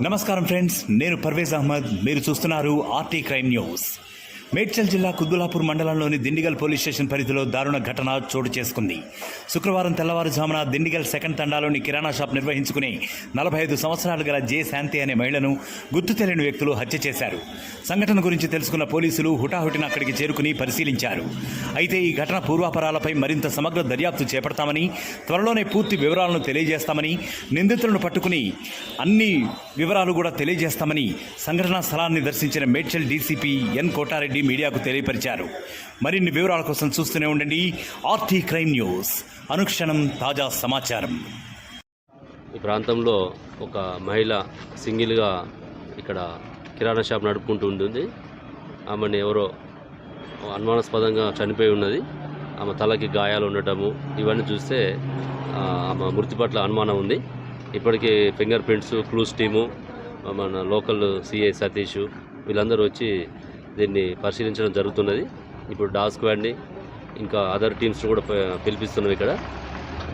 నమస్కారం ఫ్రెండ్స్ నేను పర్వేజ్ అహ్మద్. మీరు చూస్తున్నారు ఆర్టీ క్రైమ్ న్యూస్. మేడ్చల్ జిల్లా కుద్దులాపూర్ మండలంలోని దిండిగల్ పోలీస్ స్టేషన్ పరిధిలో దారుణ ఘటన చోటు చేసుకుంది. శుక్రవారం తెల్లవారుజామున దిండిగల్ సెకండ్ తండాలోని కిరాణా షాప్ నిర్వహించుకునే నలభై ఐదు సంవత్సరాలు గల జే శాంతి అనే మహిళను గుర్తు తెలియని వ్యక్తులు హత్య చేశారు. సంఘటన గురించి తెలుసుకున్న పోలీసులు హుటాహుటిన అక్కడికి చేరుకుని పరిశీలించారు. అయితే ఈ ఘటన పూర్వాపరాలపై మరింత సమగ్ర దర్యాప్తు చేపడతామని త్వరలోనే పూర్తి వివరాలను తెలియజేస్తామని నిందితులను పట్టుకుని అన్ని వివరాలు కూడా తెలియజేస్తామని సంఘటనా స్థలాన్ని దర్శించిన మేడ్చల్ డీసీపీ ఎన్ కోటారెడ్డి మీడియాకు తెలియపరిచారు. మరిన్ని వివరాల కోసం చూస్తూనే ఉండండి ఆర్టీ క్రైమ్ న్యూస్. అనుక్షణం తాజా సమాచారం. ఈ ప్రాంతంలో ఒక మహిళ సింగిల్గా ఇక్కడ కిరాణా షాప్ నడుపుకుంటూ ఉంటుంది. ఆమెను ఎవరో అనుమానాస్పదంగా చనిపోయి ఉన్నది. ఆమె తలకి గాయాలు ఉండటము ఇవన్నీ చూస్తే ఆమె మృతి పట్ల అనుమానం ఉంది. ఇప్పటికీ ఫింగర్ ప్రింట్స్ క్లూస్ టీము మన లోకల్ సిఐ సతీష్ వీళ్ళందరూ వచ్చి దీన్ని పరిశీలించడం జరుగుతున్నది. ఇప్పుడు డాగ్ స్క్వాడ్ని ఇంకా అదర్ టీమ్స్ కూడా పిలిపిస్తున్నాం ఇక్కడ.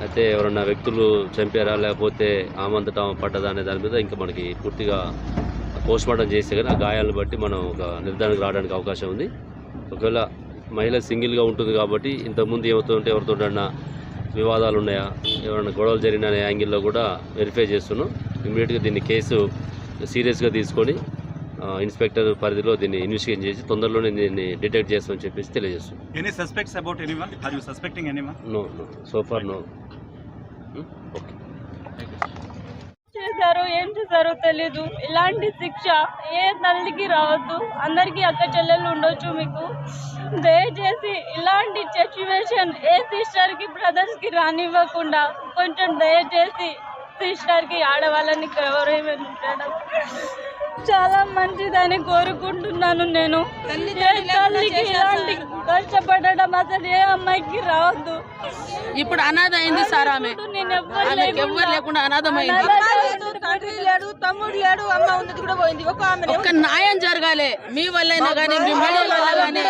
అయితే ఎవరన్నా వ్యక్తులు చంపారా లేకపోతే ఆమంతటా పడ్డదా అనే దాని మీద ఇంకా మనకి పూర్తిగా పోస్ట్మార్టం చేస్తే కానీ ఆ గాయాలను బట్టి మనం ఒక నిర్ధారణకు రావడానికి అవకాశం ఉంది. ఒకవేళ మహిళ సింగిల్గా ఉంటుంది కాబట్టి ఇంతకుముందు ఏమవుతుంటే ఎవరితోటన్నా వివాదాలు ఉన్నాయా ఎవరైనా గొడవలు జరిగిన అనే యాంగిల్లో కూడా వెరిఫై చేస్తున్నాం. ఇమీడియట్గా దీన్ని కేసు సీరియస్గా తీసుకొని ఇన్స్పెక్టర్ పరిధిలో దీన్ని ఇన్వెస్టిగేట్ చేసి తొందరలోనే దీన్ని డిటెక్ట్ చేస్తామని చెప్పేసి about anyone? Are you suspecting anyone? No no so far no okay చేశారో ఏం చేశారో తెలీదు. ఇలాంటి శిక్ష ఏ తల్లికి రావద్దు. అందరికీ అక్క చెల్లెలు ఉండొచ్చు మీకు. దయచేసి ఇలాంటి సిచ్యువేషన్ ఏ సిస్టర్కి బ్రదర్స్కి రానివ్వకుండా కొంచెం దయచేసి సిస్టర్కి ఆడవాళ్ళని గౌరవించడం చాలా మంచిదని కోరుకుంటున్నాను నేను. తల్లికి ఇలాంటి కష్టపడడం అసలు ఏ అమ్మాయికి రావద్దు ఇప్పుడు అనాథ అయింది సార్ ఆమె. ఎవ్వరు లేకుండా అనాథమైంది. లేడు తమ్ముడు లేడు అమ్మ ఉన్నది కూడా పోయింది. ఒక ఆమె న్యాయం జరగాలి. మీ వల్లైనా కానీ మీ వల్ల కానీ